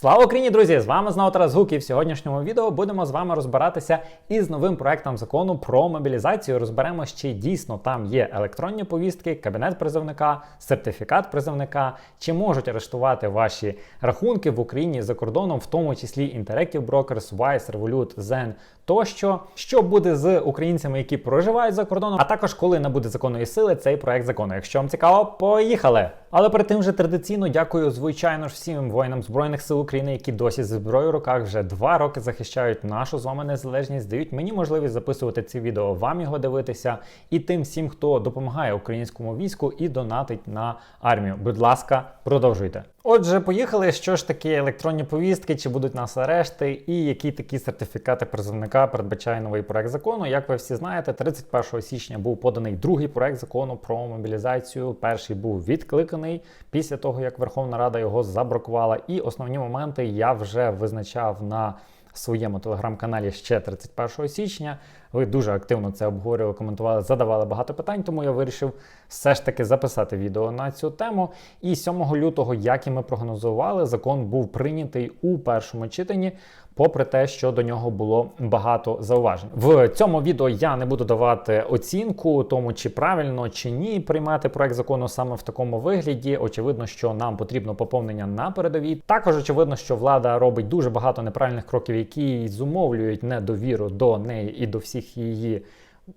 Слава Україні, друзі! З вами знову Тарас Гук і в сьогоднішньому відео будемо з вами розбиратися із новим проектом закону про мобілізацію. Розберемо, чи дійсно там є електронні повістки, кабінет призовника, сертифікат призовника, чи можуть арештувати ваші рахунки в Україні за кордоном, в тому числі Interactive Brokers, Wise, Revolut, Zen тощо, що буде з українцями, які проживають за кордоном, а також коли набуде законної сили цей проект закону. Якщо вам цікаво, поїхали! Але перед тим вже традиційно дякую, звичайно ж, всім воїнам збройних сил України, які досі з зброєю в руках вже два роки захищають нашу з вами незалежність, дають мені можливість записувати ці відео, вам його дивитися, і тим всім, хто допомагає українському війську і донатить на армію. Будь ласка, продовжуйте. Отже, поїхали. Що ж таке електронні повістки, чи будуть нас арешти, і які такі сертифікати призовника передбачає новий проект закону. Як ви всі знаєте, 31 січня був поданий другий проект закону про мобілізацію. Перший був відкликаний після того, як Верховна Рада його забракувала. І основні моменти я вже визначав на своєму телеграм-каналі ще 31 січня. Ви дуже активно це обговорювали, коментували, задавали багато питань, тому я вирішив все ж таки записати відео на цю тему. І 7 лютого, як і ми прогнозували, закон був прийнятий у першому читанні, попри те, що до нього було багато зауважень. В цьому відео я не буду давати оцінку тому, чи правильно чи ні приймати проект закону саме в такому вигляді. Очевидно, що нам потрібно поповнення на передовій. Також очевидно, що влада робить дуже багато неправильних кроків, які зумовлюють недовіру до неї і до всіх її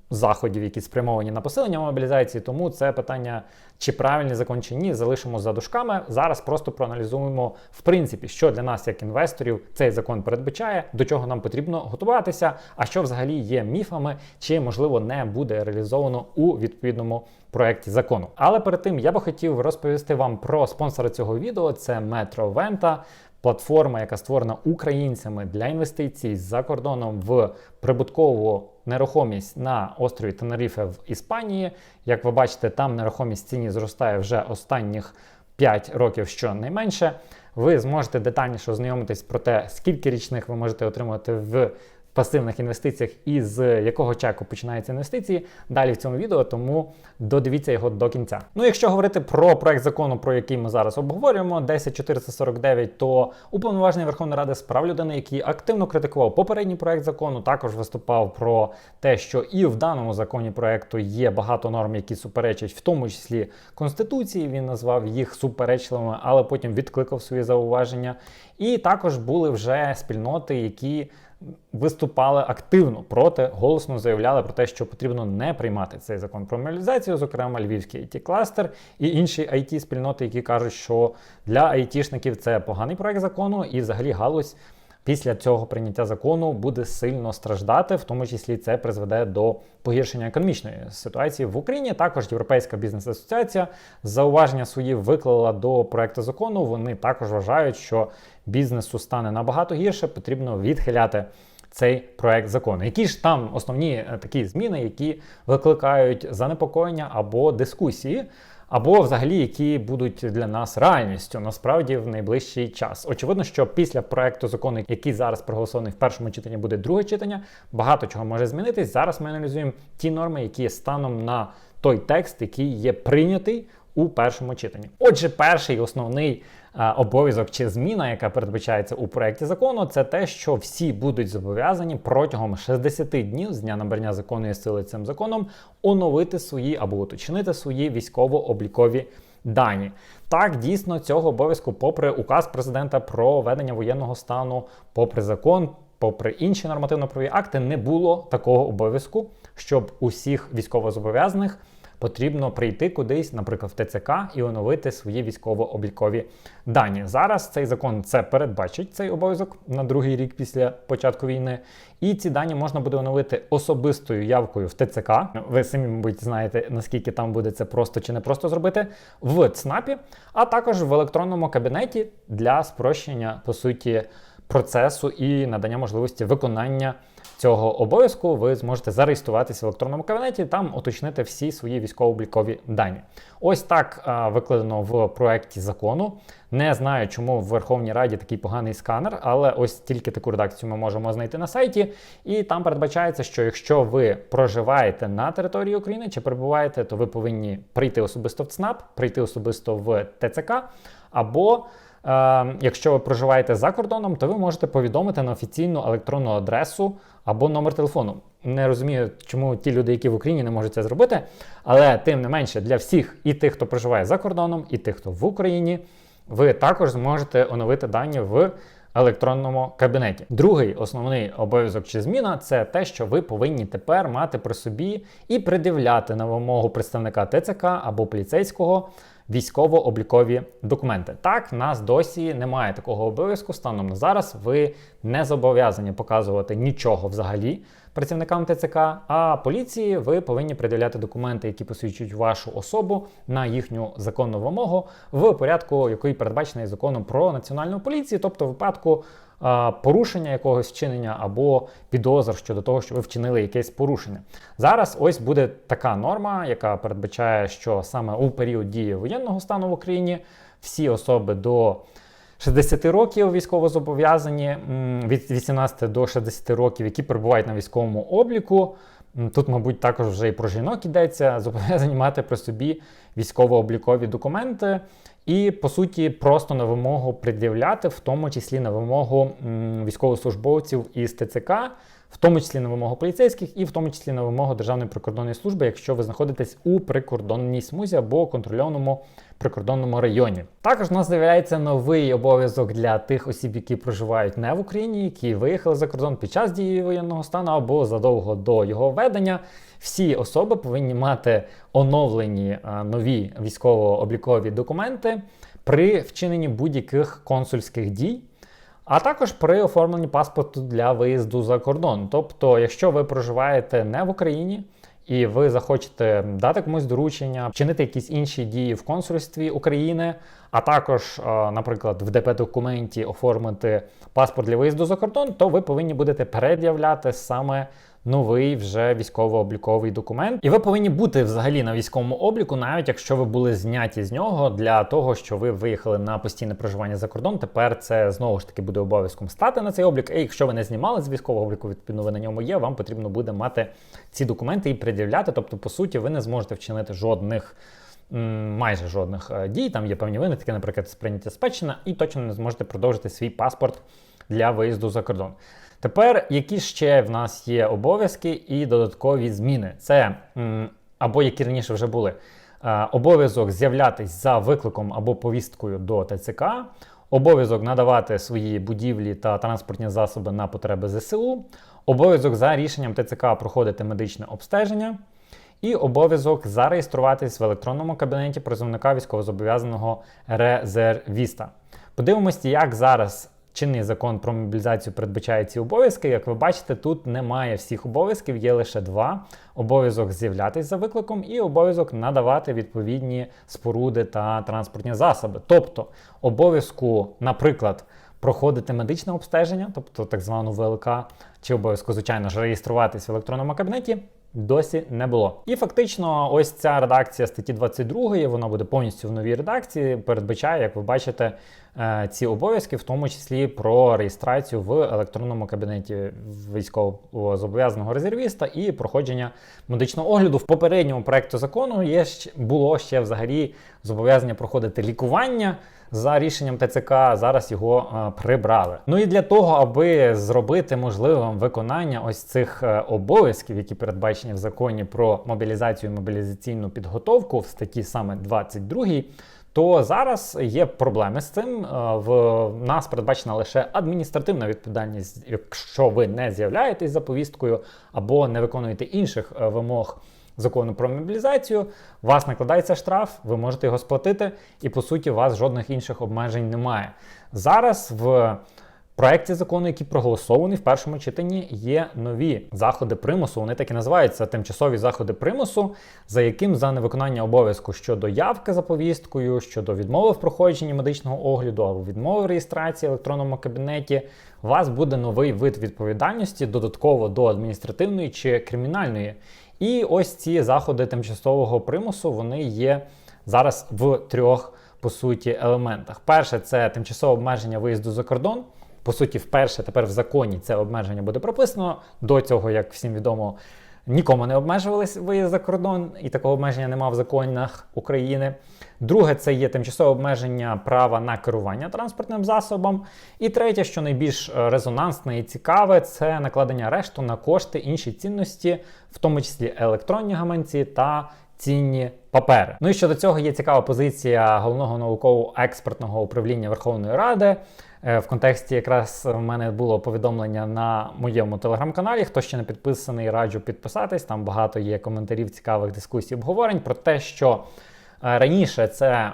заходів, які спрямовані на посилення мобілізації. Тому це питання, чи правильний закон чи ні, залишимо за дужками. Зараз просто проаналізуємо, в принципі, що для нас, як інвесторів, цей закон передбачає, до чого нам потрібно готуватися, а що взагалі є міфами, чи можливо не буде реалізовано у відповідному проєкті закону. Але перед тим я би хотів розповісти вам про спонсора цього відео: це Metro Venta. Платформа, яка створена українцями для інвестицій за кордоном в прибуткову нерухомість на острові Тенерифе в Іспанії. Як ви бачите, там нерухомість ціні зростає вже останніх 5 років щонайменше. Ви зможете детальніше ознайомитись про те, скільки річних ви можете отримати в пасивних інвестиціях і з якого чеку починаються інвестиції далі в цьому відео, тому додивіться його до кінця. Ну, якщо говорити про проект закону, про який ми зараз обговорюємо, 10449, то уповноважений Верховної Ради з прав людини, який активно критикував попередній проект закону, також виступав про те, що і в даному законі проекту є багато норм, які суперечать, в тому числі Конституції. Він назвав їх суперечливими, але потім відкликав свої зауваження. І також були вже спільноти, які виступали активно проти, голосно заявляли про те, що потрібно не приймати цей закон про мобілізацію, зокрема Львівський it кластер і інші it спільноти, які кажуть, що для айтішників це поганий проект закону, і взагалі галузь. Після цього прийняття закону буде сильно страждати, в тому числі це призведе до погіршення економічної ситуації в Україні. Також Європейська бізнес-асоціація зауваження свої виклала до проекту закону. Вони також вважають, що бізнесу стане набагато гірше, потрібно відхиляти. Цей проект закону. Які ж там основні е, такі зміни, які викликають занепокоєння або дискусії, або взагалі які будуть для нас реальністю насправді в найближчий час. Очевидно, що після проекту закону, який зараз проголосований в першому читанні, буде друге читання, багато чого може змінитись. Зараз ми аналізуємо ті норми, які станом на той текст, який є прийнятий у першому читанні. Отже, перший основний обов'язок чи зміна, яка передбачається у проєкті закону, це те, що всі будуть зобов'язані протягом 60 днів з дня набрання законної сили цим законом оновити свої або уточнити свої військово-облікові дані. Так, дійсно, цього обов'язку, попри указ президента про введення воєнного стану, попри закон. Попри інші нормативно-правові акти, не було такого обов'язку, щоб усіх військовозобов'язаних потрібно прийти кудись, наприклад, в ТЦК і оновити свої військово-облікові дані. Зараз цей закон це передбачить цей обов'язок на другий рік після початку війни. І ці дані можна буде оновити особистою явкою в ТЦК. Ви самі, мабуть, знаєте, наскільки там буде це просто чи не просто зробити в ЦНАПі, а також в електронному кабінеті для спрощення по суті процесу і надання можливості виконання цього обов'язку ви зможете зареєструватися в електронному кабінеті, там уточнити всі свої військово-облікові дані. Ось так а, викладено в проєкті закону. Не знаю, чому в Верховній Раді такий поганий сканер, але ось тільки таку редакцію ми можемо знайти на сайті. І там передбачається, що якщо ви проживаєте на території України чи перебуваєте, то ви повинні прийти особисто в ЦНАП, прийти особисто в ТЦК або якщо ви проживаєте за кордоном, то ви можете повідомити на офіційну електронну адресу або номер телефону. Не розумію, чому ті люди, які в Україні не можуть це зробити, але тим не менше для всіх і тих, хто проживає за кордоном, і тих, хто в Україні, ви також зможете оновити дані в електронному кабінеті. Другий основний обов'язок чи зміна це те, що ви повинні тепер мати при собі і придивляти на вимогу представника ТЦК або поліцейського військово-облікові документи. Так, в нас досі немає такого обов'язку. Станом на зараз ви не зобов'язані показувати нічого взагалі працівникам ТЦК, а поліції ви повинні приділяти документи, які посвідчують вашу особу на їхню законну вимогу в порядку, який передбачений законом про національну поліцію, тобто в випадку. Порушення якогось вчинення або підозр щодо того, що ви вчинили якесь порушення. Зараз ось буде така норма, яка передбачає, що саме у період дії воєнного стану в Україні всі особи до 60 років військовозобов'язані від 18 до 60 років, які перебувають на військовому обліку. Тут, мабуть, також вже і про жінок йдеться, зобов'язані мати при собі військово-облікові документи і, по суті, просто на вимогу пред'являти, в тому числі на вимогу військовослужбовців із ТЦК в тому числі на вимогу поліцейських, і в тому числі на вимогу Державної прикордонної служби, якщо ви знаходитесь у прикордонній смузі або контрольованому прикордонному районі. Також у нас з'являється новий обов'язок для тих осіб, які проживають не в Україні, які виїхали за кордон під час дії воєнного стану або задовго до його введення. Всі особи повинні мати оновлені а, нові військово-облікові документи при вчиненні будь-яких консульських дій а також при оформленні паспорту для виїзду за кордон. Тобто, якщо ви проживаєте не в Україні і ви захочете дати комусь доручення, вчинити якісь інші дії в консульстві України, а також, наприклад, в ДП-документі оформити паспорт для виїзду за кордон, то ви повинні будете пред'являти саме новий вже військово-обліковий документ. І ви повинні бути взагалі на військовому обліку, навіть якщо ви були зняті з нього для того, що ви виїхали на постійне проживання за кордон. Тепер це знову ж таки буде обов'язком стати на цей облік. І якщо ви не знімали з військового обліку, відповідно ви на ньому є, вам потрібно буде мати ці документи і пред'являти. Тобто, по суті, ви не зможете вчинити жодних. Майже жодних е, дій, там є певні винятки, наприклад, сприйняття спадщина, і точно не зможете продовжити свій паспорт для виїзду за кордон. Тепер, які ще в нас є обов'язки і додаткові зміни? Це або які раніше вже були. Е, обов'язок з'являтись за викликом або повісткою до ТЦК, обов'язок надавати свої будівлі та транспортні засоби на потреби ЗСУ, обов'язок за рішенням ТЦК проходити медичне обстеження, і обов'язок зареєструватись в електронному кабінеті призовника військовозобов'язаного резервіста. Подивимося, як зараз чинний закон про мобілізацію передбачає ці обов'язки. Як ви бачите, тут немає всіх обов'язків, є лише два: обов'язок з'являтися за викликом і обов'язок надавати відповідні споруди та транспортні засоби. Тобто обов'язку, наприклад, проходити медичне обстеження, тобто так звану ВЛК, чи обов'язку, звичайно ж, реєструватись в електронному кабінеті досі не було. І фактично, ось ця редакція статті 22, вона буде повністю в новій редакції, передбачає, як ви бачите, е, ці обов'язки, в тому числі про реєстрацію в електронному кабінеті військового зобов'язаного резервіста і проходження медичного огляду. В попередньому проекту закону є було ще взагалі зобов'язання проходити лікування за рішенням ТЦК зараз його е, прибрали. Ну і для того, аби зробити можливим виконання ось цих е, обов'язків, які передбачені в законі про мобілізацію і мобілізаційну підготовку в статті саме 22, то зараз є проблеми з цим. Е, в нас передбачена лише адміністративна відповідальність, якщо ви не з'являєтесь за повісткою або не виконуєте інших вимог закону про мобілізацію, вас накладається штраф, ви можете його сплатити, і по суті у вас жодних інших обмежень немає. Зараз в проєкті закону, який проголосований в першому читанні, є нові заходи примусу. Вони так і називаються тимчасові заходи примусу, за яким за невиконання обов'язку щодо явки за повісткою, щодо відмови в проходженні медичного огляду або відмови в реєстрації в електронному кабінеті, у вас буде новий вид відповідальності додатково до адміністративної чи кримінальної. І ось ці заходи тимчасового примусу вони є зараз в трьох по суті елементах. Перше це тимчасове обмеження виїзду за кордон. По суті, вперше тепер в законі це обмеження буде прописано. До цього, як всім відомо, Нікому не обмежувались виїзд за кордон, і такого обмеження немає в законах України. Друге, це є тимчасове обмеження права на керування транспортним засобом. І третє, що найбільш е, резонансне і цікаве, це накладення арешту на кошти інші цінності, в тому числі електронні гаманці та цінні папери. Ну і щодо цього є цікава позиція головного науково-експертного управління Верховної Ради. Е, В контексті якраз в мене було повідомлення на моєму телеграм-каналі. Хто ще не підписаний, раджу підписатись. Там багато є коментарів, цікавих дискусій, обговорень про те, що раніше це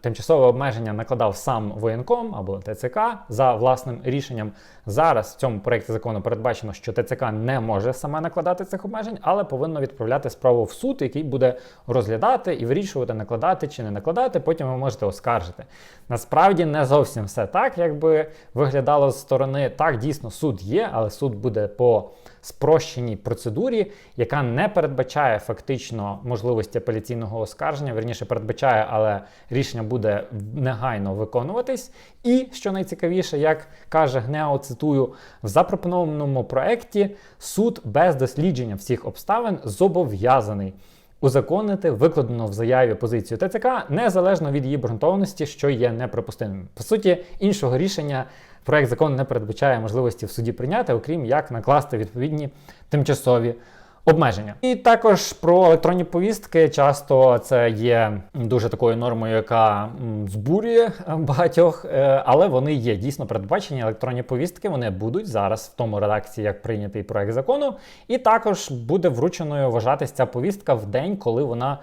тимчасове обмеження накладав сам воєнком або ТЦК за власним рішенням. Зараз в цьому проєкті закону передбачено, що ТЦК не може саме накладати цих обмежень, але повинно відправляти справу в суд, який буде розглядати і вирішувати, накладати чи не накладати. Потім ви можете оскаржити. Насправді не зовсім все так, якби виглядало з сторони. Так, дійсно, суд є, але суд буде по спрощеній процедурі, яка не передбачає фактично можливості апеляційного оскарження, верніше передбачає, але рішення буде негайно виконуватись. І що найцікавіше, як каже ГНЕО, цитую, в запропонованому проекті суд без дослідження всіх обставин зобов'язаний. Узаконити викладену в заяві позицію ТЦК незалежно від її ґрунтовності, що є неприпустимим. По суті, іншого рішення проект закону не передбачає можливості в суді прийняти, окрім як накласти відповідні тимчасові обмеження. І також про електронні повістки. Часто це є дуже такою нормою, яка збурює е, багатьох, е, але вони є дійсно передбачені. Електронні повістки вони будуть зараз в тому редакції, як прийнятий проект закону, і також буде врученою вважатись ця повістка в день, коли вона.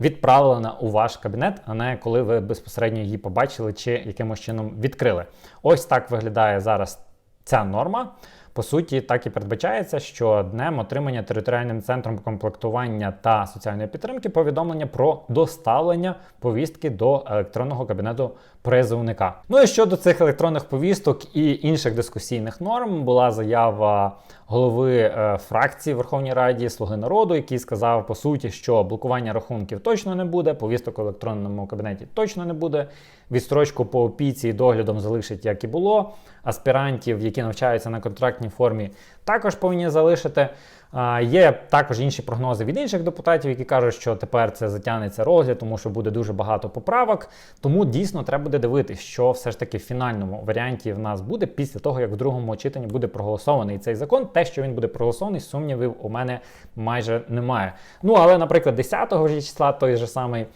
Відправлена у ваш кабінет, а не коли ви безпосередньо її побачили чи якимось чином відкрили. Ось так виглядає зараз ця норма. По суті, так і передбачається, що днем отримання територіальним центром комплектування та соціальної підтримки повідомлення про доставлення повістки до електронного кабінету призовника. Ну і щодо цих електронних повісток і інших дискусійних норм, була заява голови е, фракції Верховній Раді Слуги народу, який сказав по суті, що блокування рахунків точно не буде, повісток в електронному кабінеті точно не буде. Відстрочку по опіці і доглядом залишить, як і було. Аспірантів, які навчаються на контрактній формі, також повинні залишити. Є також інші прогнози від інших депутатів, які кажуть, що тепер це затягнеться розгляд, тому що буде дуже багато поправок. Тому дійсно треба буде дивитися, що все ж таки в фінальному варіанті в нас буде після того, як в другому читанні буде проголосований цей закон. Те, що він буде проголосований, сумнівів у мене майже немає. Ну але, наприклад, 10 го числа той же самий.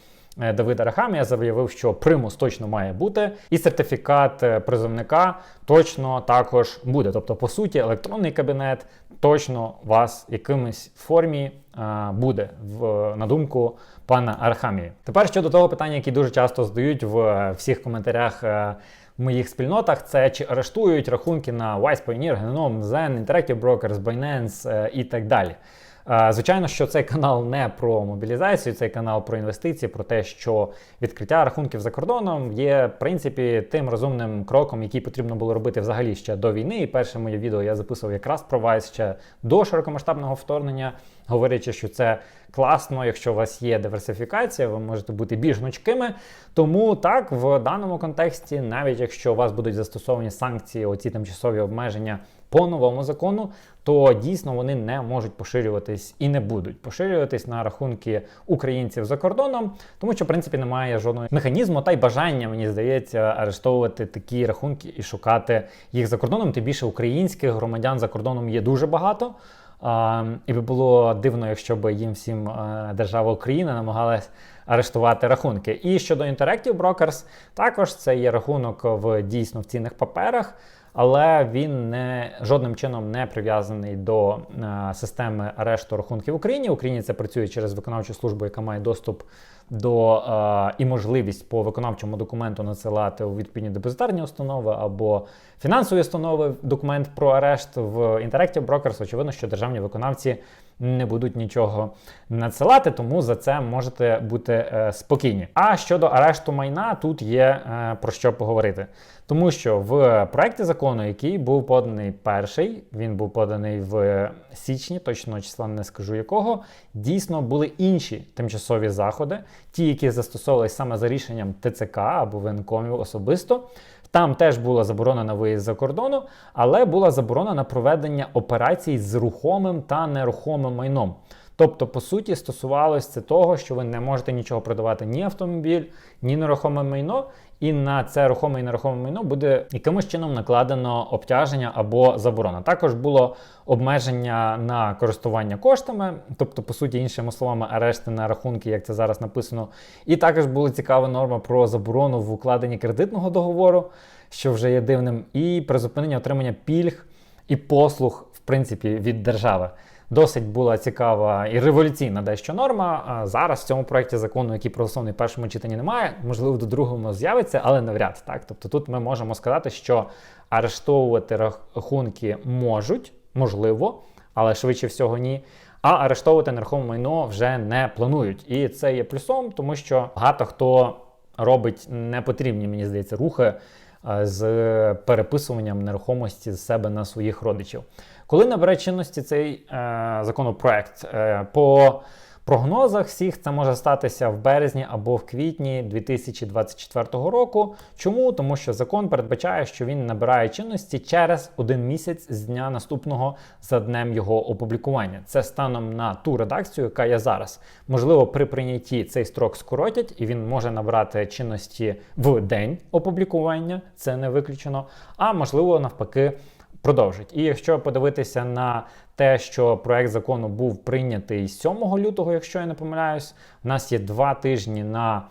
Е, Давид Арахамія заявив, що примус точно має бути, і сертифікат е, призовника точно також буде. Тобто, по суті, електронний кабінет точно вас якимось формі е, буде, в, на думку пана Арахамії. Тепер щодо того питання, яке дуже часто задають в всіх коментарях. в моїх спільнотах це чи арештують рахунки на Wise Pioneer, Genome, Zen, Interactive Brokers, Binance і так далі. Звичайно, що цей канал не про мобілізацію, цей канал про інвестиції, про те, що відкриття рахунків за кордоном є, в принципі, тим розумним кроком, який потрібно було робити взагалі ще до війни. І перше моє відео я записував якраз про Вайс ще до широкомасштабного вторгнення, говорячи, що це класно, якщо у вас є диверсифікація, ви можете бути більш гнучкими. Тому так, в даному контексті, навіть якщо у вас будуть застосовані санкції, оці тимчасові обмеження по новому закону, то дійсно вони не можуть поширюватись і не будуть поширюватись на рахунки українців за кордоном, тому що в принципі немає жодного механізму та й бажання, мені здається, арештовувати такі рахунки і шукати їх за кордоном. Тим більше українських громадян за кордоном є дуже багато. І би було дивно, якщо б їм всім держава Україна намагалась арештувати рахунки. І щодо Interactive Brokers, також це є рахунок в дійсно в цінних паперах, але він не жодним чином не прив'язаний до е, системи арешту рахунків в Україні. В Україні це працює через виконавчу службу, яка має доступ до е, і можливість по виконавчому документу надсилати у відповідні депозитарні установи або фінансові установи документ про арешт в Interactive Brokers. Очевидно, що державні виконавці не будуть нічого надсилати, тому за це можете бути е, спокійні. А щодо арешту майна, тут є е, про що поговорити. Тому що в проєкті закону, який був поданий перший, він був поданий в січні, точно числа не скажу якого, дійсно були інші тимчасові заходи, ті, які застосовувалися саме за рішенням ТЦК або воєнкомів особисто. Там теж була заборона на виїзд за кордону, але була заборона на проведення операцій з рухомим та нерухомим майном. Тобто, по суті, стосувалося це того, що ви не можете нічого продавати ні автомобіль, ні нерухоме майно, і на це рухоме і нерухоме майно буде якимось чином накладено обтяження або заборона. Також було обмеження на користування коштами, тобто, по суті, іншими словами, арешти на рахунки, як це зараз написано. І також була цікава норма про заборону в укладенні кредитного договору, що вже є дивним, і призупинення отримання пільг і послуг, в принципі, від держави. Досить була цікава і революційна дещо норма. Зараз в цьому проєкті закону, який проголосований в першому читанні, немає. Можливо, до другому з'явиться, але навряд так. Тобто тут ми можемо сказати, що арештовувати рахунки можуть, можливо, але швидше всього ні. А арештовувати нерухоме майно вже не планують. І це є плюсом, тому що багато хто робить непотрібні, мені здається, рухи з переписуванням нерухомості з себе на своїх родичів. Коли набере чинності цей е, законопроект е, по прогнозах всіх це може статися в березні або в квітні 2024 року. Чому? Тому що закон передбачає, що він набирає чинності через один місяць з дня наступного за днем його опублікування. Це станом на ту редакцію, яка є зараз. Можливо, при прийнятті цей строк скоротять, і він може набирати чинності в день опублікування, це не виключено. А можливо, навпаки продовжить. І якщо подивитися на те, що проект закону був прийнятий 7 лютого, якщо я не помиляюсь, у нас є два тижні на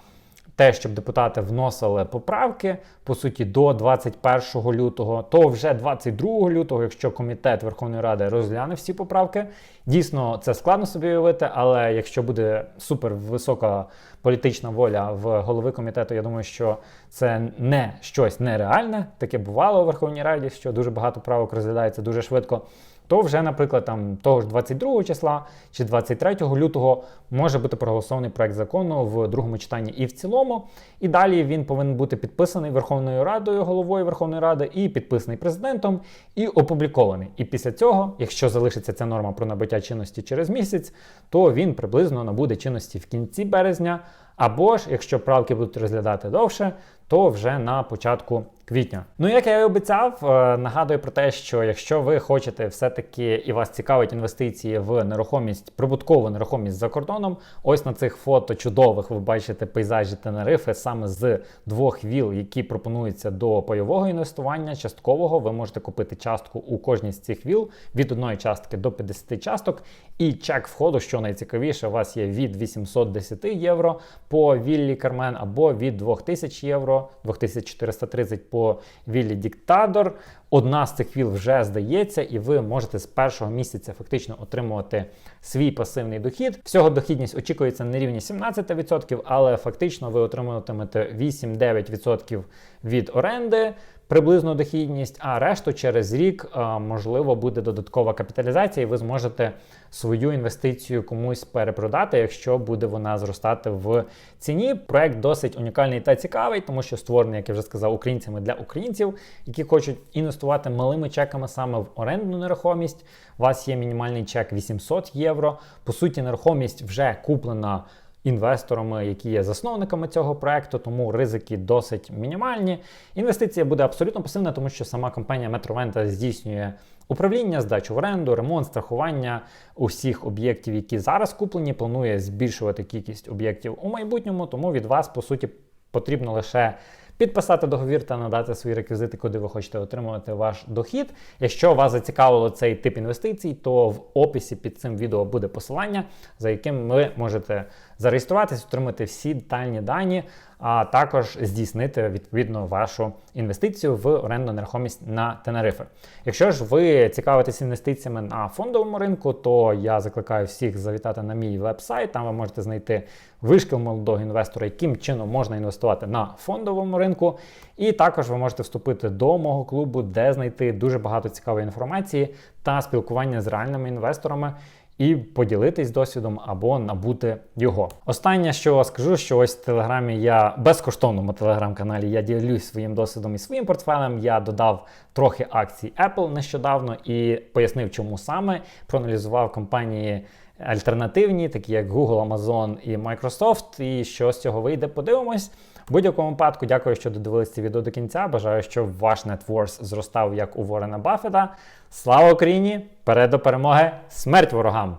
те, щоб депутати вносили поправки, по суті, до 21 лютого, то вже 22 лютого, якщо комітет Верховної Ради розгляне всі поправки, дійсно це складно собі уявити, але якщо буде супер висока політична воля в голови комітету, я думаю, що це не щось нереальне. Таке бувало у Верховній Раді, що дуже багато правок розглядається дуже швидко то вже, наприклад, там того ж 22 числа чи 23 лютого може бути проголосований проект закону в другому читанні і в цілому. І далі він повинен бути підписаний Верховною Радою, головою Верховної Ради, і підписаний президентом, і опублікований. І після цього, якщо залишиться ця норма про набуття чинності через місяць, то він приблизно набуде чинності в кінці березня. Або ж, якщо правки будуть розглядати довше, то вже на початку квітня. Ну, як я і обіцяв, е, нагадую про те, що якщо ви хочете все-таки і вас цікавить інвестиції в нерухомість, прибуткову нерухомість за кордоном, ось на цих фото чудових ви бачите пейзажі Тенерифи саме з двох віл, які пропонуються до пайового інвестування, часткового. Ви можете купити частку у кожній з цих віл від одної частки до 50 часток. І чек входу, що найцікавіше, у вас є від 810 євро по віллі Кармен або від 2000 євро, 2430 по віллі Діктадор. Одна з цих віл вже здається, і ви можете з першого місяця фактично отримувати свій пасивний дохід. Всього дохідність очікується на рівні 17%, але фактично ви отримуватимете 8-9% від оренди приблизну дохідність, а решту через рік можливо буде додаткова капіталізація, і ви зможете свою інвестицію комусь перепродати, якщо буде вона зростати в ціні. Проект досить унікальний та цікавий, тому що створений, як я вже сказав, українцями для українців, які хочуть інвестувати малими чеками саме в орендну нерухомість. У вас є мінімальний чек 800 євро. По суті, нерухомість вже куплена інвесторами, які є засновниками цього проекту, тому ризики досить мінімальні. Інвестиція буде абсолютно пасивна, тому що сама компанія Метровента здійснює управління, здачу в оренду, ремонт, страхування усіх об'єктів, які зараз куплені. Планує збільшувати кількість об'єктів у майбутньому, тому від вас, по суті, потрібно лише підписати договір та надати свої реквізити, куди ви хочете отримувати ваш дохід. Якщо вас зацікавило цей тип інвестицій, то в описі під цим відео буде посилання, за яким ви можете зареєструватись, отримати всі детальні дані, а також здійснити відповідно вашу інвестицію в оренду нерухомість на Тенерифе. Якщо ж ви цікавитесь інвестиціями на фондовому ринку, то я закликаю всіх завітати на мій веб-сайт. Там ви можете знайти вишкіл молодого інвестора, яким чином можна інвестувати на фондовому ринку. І також ви можете вступити до мого клубу, де знайти дуже багато цікавої інформації та спілкування з реальними інвесторами і поділитись досвідом або набути його. Останнє, що скажу, що ось в телеграмі я безкоштовному телеграм-каналі я ділюсь своїм досвідом і своїм портфелем. Я додав трохи акцій Apple нещодавно і пояснив, чому саме проаналізував компанії. Альтернативні, такі як Google, Amazon і Microsoft, і що з цього вийде, подивимось. В будь-якому випадку, дякую, що додивилися це відео до кінця. Бажаю, щоб ваш нетворс зростав як у Ворена Баффета. Слава Україні! Перед до перемоги! Смерть ворогам!